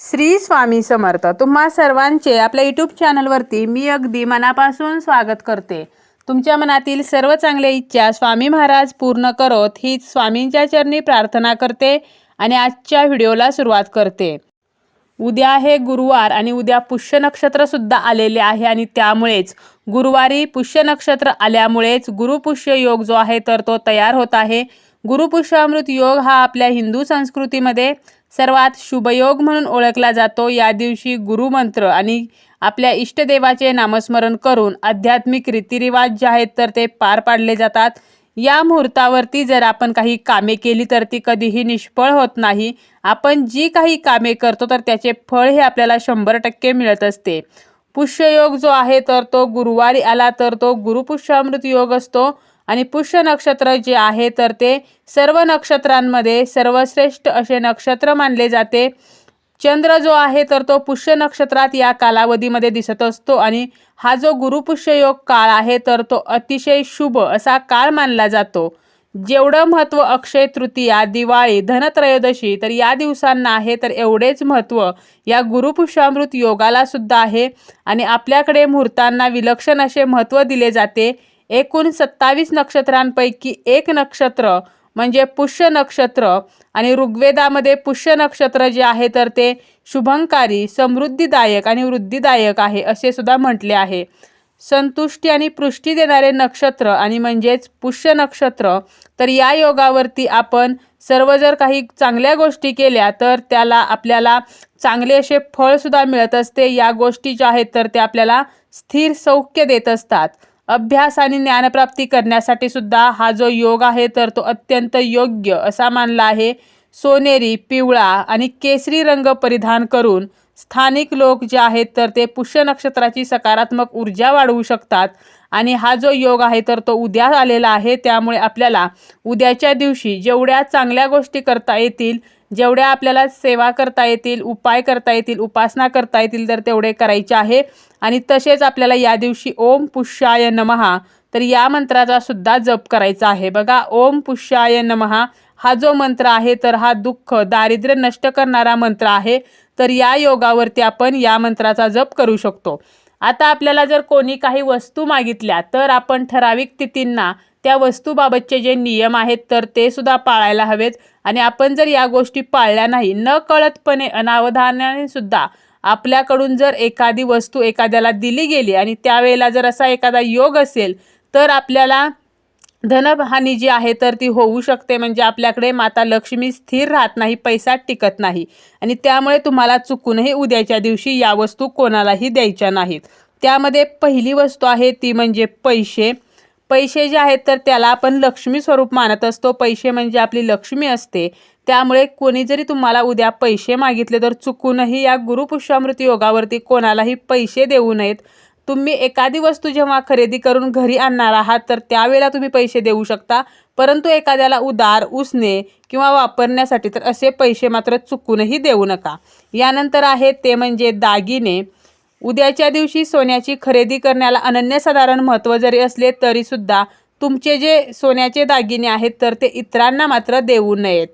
श्री स्वामी समर्थ. तुम्हा सर्वांचे आपल्या यूट्यूब चॅनलवरती मी अगदी मनापासून स्वागत करते. तुमच्या मनातील सर्व चांगल्या इच्छा स्वामी महाराज पूर्ण करोत हीच स्वामींच्या चरणी प्रार्थना करते आणि आजच्या व्हिडिओला सुरुवात करते. उद्या हे गुरुवार आणि उद्या पुष्य नक्षत्रसुद्धा आलेले आहे आणि त्यामुळेच गुरुवारी पुष्य नक्षत्र आल्यामुळेच गुरुपुष्य योग जो आहे तर तो तयार होत आहे. गुरुपुष्यामृत योग हा आपल्या हिंदू संस्कृतीमध्ये सर्वात शुभयोग म्हणून ओळखला जातो. या दिवशी गुरुमंत्र आणि आपल्या इष्टदेवाचे नामस्मरण करून आध्यात्मिक रीतिरिवाज जे आहेत तर ते पार पाडले जातात. या मुहूर्तावरती जर आपण काही कामे केली तर ती कधीही निष्फळ होत नाही. आपण जी काही कामे करतो तर त्याचे फळ हे आपल्याला शंभर टक्के मिळत असते. पुष्ययोग जो आहे तर तो गुरुवारी आला तर तो गुरुपुष्यामृत योग असतो. आणि पुष्य नक्षत्र जे आहे तर ते सर्व नक्षत्रांमध्ये सर्वश्रेष्ठ असे नक्षत्र मानले जाते. चंद्र जो आहे तर तो पुष्य नक्षत्रात या कालावधीमध्ये दिसत असतो आणि हा जो गुरुपुष्य योग काळ आहे तर तो अतिशय शुभ असा काळ मानला जातो. जेवढं महत्त्व अक्षय तृतीया दिवाळी धनत्रयोदशी तर या दिवसांना आहे तर एवढेच महत्त्व या गुरुपुष्यामृत योगाला सुद्धा आहे. आणि आपल्याकडे मुहूर्तांना विलक्षण असे महत्त्व दिले जाते. एकूण सत्तावीस नक्षत्रांपैकी एक नक्षत्र म्हणजे पुष्य नक्षत्र आणि ऋग्वेदामध्ये पुष्य नक्षत्र जे आहे तर ते शुभंकारी समृद्धीदायक आणि वृद्धिदायक आहे असे सुद्धा म्हटले आहे. संतुष्टी आणि पृष्टी देणारे नक्षत्र आणि म्हणजेच पुष्य नक्षत्र तर या योगावरती आपण सर्व जर काही चांगल्या गोष्टी केल्या तर त्याला आपल्याला चांगले असे फळसुद्धा मिळत असते. या गोष्टी ज्या आहेत तर ते आपल्याला स्थिर सौख्य देत असतात. अभ्यास आणि ज्ञानप्राप्ती करण्यासाठी सुद्धा हा जो योग आहे तर तो अत्यंत योग्य असा मानला आहे. सोनेरी पिवळा आणि केसरी रंग परिधान करून स्थानिक लोक जे आहेत तर ते पुष्य नक्षत्राची सकारात्मक ऊर्जा वाढवू शकतात. आणि हा जो योग आहे तर तो उद्या आलेला आहे. त्यामुळे आपल्याला उद्याच्या दिवशी जेवढ्या चांगल्या गोष्टी करता येतील जेवढ्या आपल्याला सेवा करता येतील उपाय करता येतील उपासना करता येतील तर तेवढे करायचे आहे. आणि तसेच आपल्याला या दिवशी ओम पुष्याय नमहा तर या मंत्राचा सुद्धा जप करायचा आहे. बघा ओम पुष्याय नमहा हा जो मंत्र आहे तर हा दुःख दारिद्र्य नष्ट करणारा मंत्र आहे. तर या योगावरती आपण या मंत्राचा जप करू शकतो. आता आपल्याला जर कोणी काही वस्तू मागितल्या तर आपण ठराविक तिथींना त्या वस्तूबाबतचे जे नियम आहेत तर ते सुद्धा पाळायला हवेत. आणि आपण जर या गोष्टी पाळल्या नाही न कळतपणे अनावधानाने सुद्धा आपल्याकडून जर एखादी वस्तू एखाद्याला दिली गेली आणि त्यावेळेला जर असा एखादा योग असेल तर आपल्याला धनहानी जी आहे तर ती होऊ शकते म्हणजे आपल्याकडे माता लक्ष्मी स्थिर राहत नाही पैसा टिकत नाही. आणि त्यामुळे तुम्हाला चुकूनही उद्याच्या दिवशी या वस्तू कोणालाही द्यायच्या नाहीत. त्यामध्ये पहिली वस्तू आहे ती म्हणजे पैसे. पैसे जे आहेत तर त्याला आपण लक्ष्मी स्वरूप मानत असतो. पैसे म्हणजे आपली लक्ष्मी असते. त्यामुळे कोणी जरी तुम्हाला उद्या पैसे मागितले तर चुकूनही या गुरुपुष्यामृती योगावरती कोणालाही पैसे देऊ नयेत. तुम्ही एखादी वस्तू जेव्हा खरेदी करून घरी आणणार आहात तर त्यावेळेला तुम्ही पैसे देऊ शकता. परंतु एखाद्याला उदार उसने किंवा वापरण्यासाठी तर असे पैसे मात्र चुकूनही देऊ नका. यानंतर आहेत ते म्हणजे दागिने. उद्याच्या दिवशी सोन्याची खरेदी करण्याला अनन्यसाधारण महत्त्व जरी असले तरीसुद्धा तुमचे जे सोन्याचे दागिने आहेत तर ते इतरांना मात्र देऊ नयेत.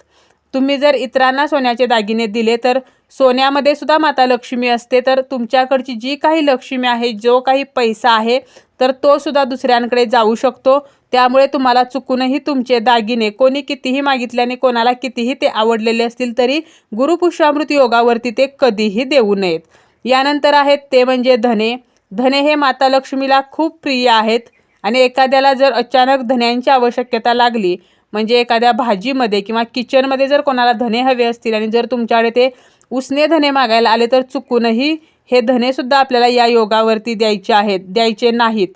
तुम्ही जर इतरांना सोन्याचे दागिने दिले तर सोन्यामध्ये सुद्धा माता लक्ष्मी असते तर तुमच्याकडची जी काही लक्ष्मी आहे जो काही पैसा आहे तर तो सुद्धा दुसऱ्यांकडे जाऊ शकतो. त्यामुळे तुम्हाला चुकूनही तुमचे दागिने कोणी कितीही मागितल्याने कोणाला कितीही ते आवडलेले असतील तरी गुरुपुष्यामृत योगावरती ते कधीही देऊ नयेत. यानंतर आहेत ते म्हणजे धने. धने हे माता लक्ष्मीला खूप प्रिय आहेत आणि एखाद्याला जर अचानक धन्यांची आवश्यकता लागली म्हणजे एखाद्या भाजीमध्ये किंवा किचनमध्ये जर कोणाला धने हवे असतील आणि जर तुमच्याकडे ते उसने धने मागायला आले तर चुकूनही हे धनेसुद्धा आपल्याला या योगावरती द्यायचे आहेत द्यायचे नाहीत.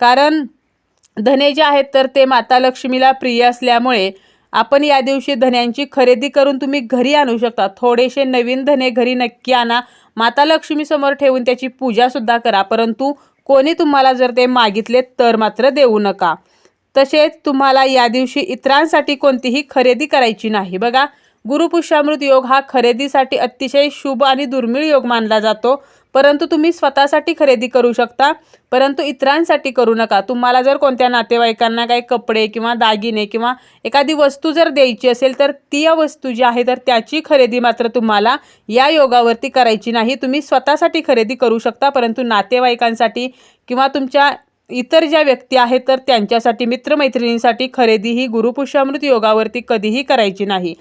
कारण धने जे आहेत तर ते माता लक्ष्मीला प्रिय असल्यामुळे आपण या दिवशी धन्यांची खरेदी करून तुम्ही घरी आणू शकता. थोडेसे नवीन धने घरी नक्की आणा. माता लक्ष्मीसमोर ठेवून त्याची पूजासुद्धा करा. परंतु कोणी तुम्हाला जर ते मागितले तर मात्र देऊ नका. तसेच तुम्हाला या दिवशी इतरांसाठी कोणतीही खरेदी करायची नाही. बघा गुरुपुष्यामृत योग हा खरेदीसाठी अतिशय शुभ आणि दुर्मिळ योग मानला जातो. परंतु तुम्ही स्वतःसाठी खरेदी करू शकता परंतु इतरांसाठी करू नका. तुम्हाला जर कोणत्या नातेवाईकांना काही कपडे किंवा दागिने किंवा एखादी वस्तू जर द्यायची असेल तर ती या वस्तू जी आहे तर त्याची खरेदी मात्र तुम्हाला या योगावरती करायची नाही. तुम्ही स्वतःसाठी खरेदी करू शकता परंतु नातेवाईकांसाठी किंवा तुमच्या इतर ज्या व्यक्ती आहेत तर त्यांच्यासाठी मित्रमैत्रिणींसाठी खरेदी ही गुरुपुष्यामृत योगावरती कधीही करायची नाही.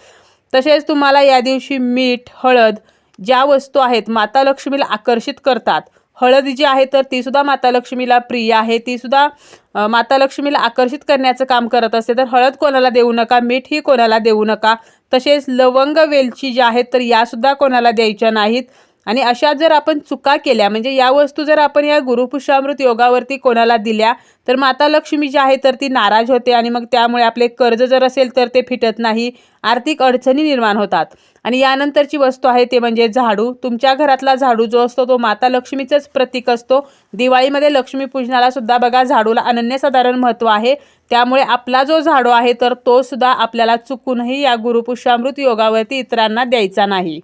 तसेच तुम्हाला या दिवशी मीठ हळद ज्या वस्तू आहेत माता लक्ष्मीला आकर्षित करतात. हळद जी आहे तर ती सुद्धा माता लक्ष्मीला प्रिय आहे. ती सुद्धा माता लक्ष्मीला आकर्षित करण्याचं काम करत असते. तर हळद कोणाला देऊ नका मीठ ही कोणाला देऊ नका. तसेच लवंग वेलची ज्या आहेत तर यासुद्धा कोणाला द्यायच्या नाहीत. आणि अशा जर आपण चुका केल्या म्हणजे या वस्तू जर आपण या गुरुपुष्यामृत योगावरती कोणाला दिल्या तर माता लक्ष्मी जी आहे तर ती नाराज होते आणि मग त्यामुळे आपले कर्ज जर असेल तर ते फिटत नाही आर्थिक अडचणी निर्माण होतात. आणि यानंतरची वस्तू आहे ते म्हणजे झाडू. तुमच्या घरातला झाडू जो असतो तो माता लक्ष्मीचंच प्रतीक असतो. दिवाळीमध्ये लक्ष्मीपूजनाला सुद्धा बघा झाडूला अनन्यसाधारण महत्त्व आहे. त्यामुळे आपला जो झाडू आहे तर तो सुद्धा आपल्याला चुकूनही या गुरुपुष्यामृत योगावरती इतरांना द्यायचा नाही.